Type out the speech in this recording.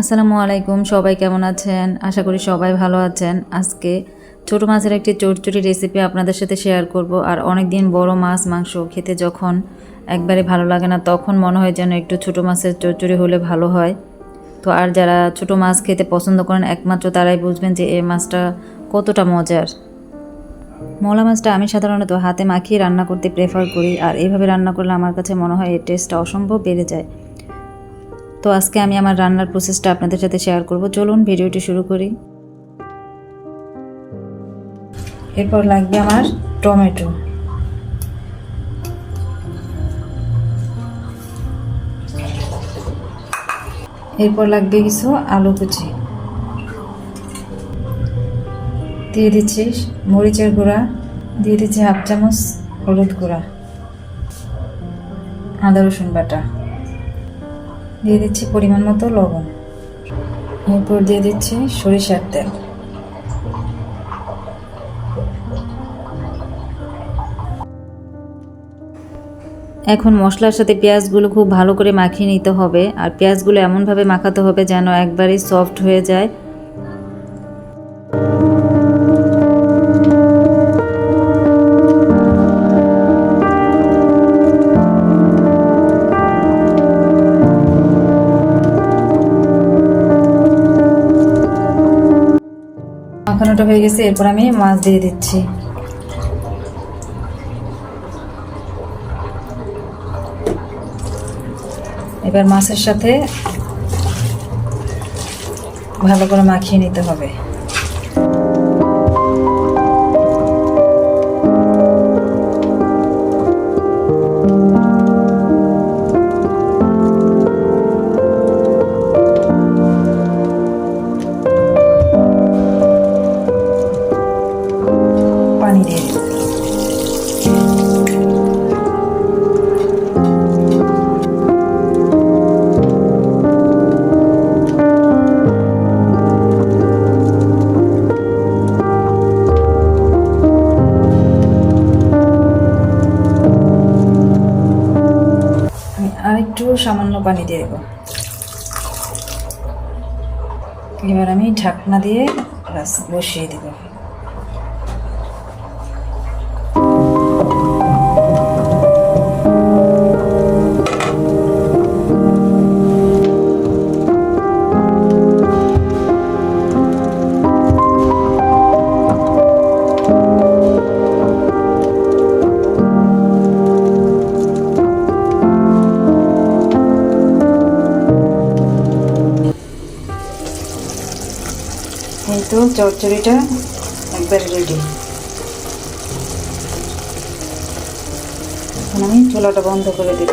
আসসালামু আলাইকুম, সবাই কেমন আছেন? আশা করি সবাই ভালো আছেন। আজকে ছোট মাছের একটি চটচড়ি রেসিপি আপনাদের সাথে শেয়ার করব। আর অনেক দিন বড় মাছ, মাংস খেতে যখন একবারে ভালো লাগে না, তখন মনে হয় যেন একটু ছোট মাছের চটচড়ি হলে ভালো হয়। তো আর যারা ছোট মাছ খেতে পছন্দ করেন, একমাত্র তারাই বুঝবেন যে এই মাছটা কতটা মজার। মলা মাছটা আমি সাধারণত হাতে মাখিয়ে রান্না করতে প্রেফার করি। আর এইভাবে রান্না করলে আমার কাছে মনে হয় এর টেস্টটা অসম্ভব বেড়ে যায়। তো আজকে আমি আমার রান্নার প্রসেসটা আপনাদের সাথে শেয়ার করব। চলুন ভিডিওটি শুরু করি। এরপর লাগবে আমার টমেটো। এরপর লাগবে কিছু আলু কুচি। দিয়ে দিচ্ছি মরিচের গুঁড়া, দিয়ে দিচ্ছি হাফ চামচ হলুদ গুঁড়া, আদা রসুন বাটা। দিয়ে দিচ্ছি পরিমাণ মতো লবণ। এরপর দিয়ে দিচ্ছি সরিষার তেল। এখন মশলার সাথে পেঁয়াজগুলো খুব ভালো করে মাখিয়ে নিতে হবে। আর পেঁয়াজগুলো এমনভাবে মাখাতে হবে যেন একবারেই সফট হয়ে যায়। মাখানোটা হয়ে গেছে, এরপর আমি মাছ দিয়ে দিচ্ছি। এবার মাছের সাথে ভালো করে মাখিয়ে নিতে হবে। আমি আরেকটু সামান্য পানি দিয়ে দেবো। এবার আমি ঢাকনা দিয়ে বসিয়ে দেব। তো চচ্চড়িটা একবার রেডি এখন আমি চুলাটা বন্ধ করে দিব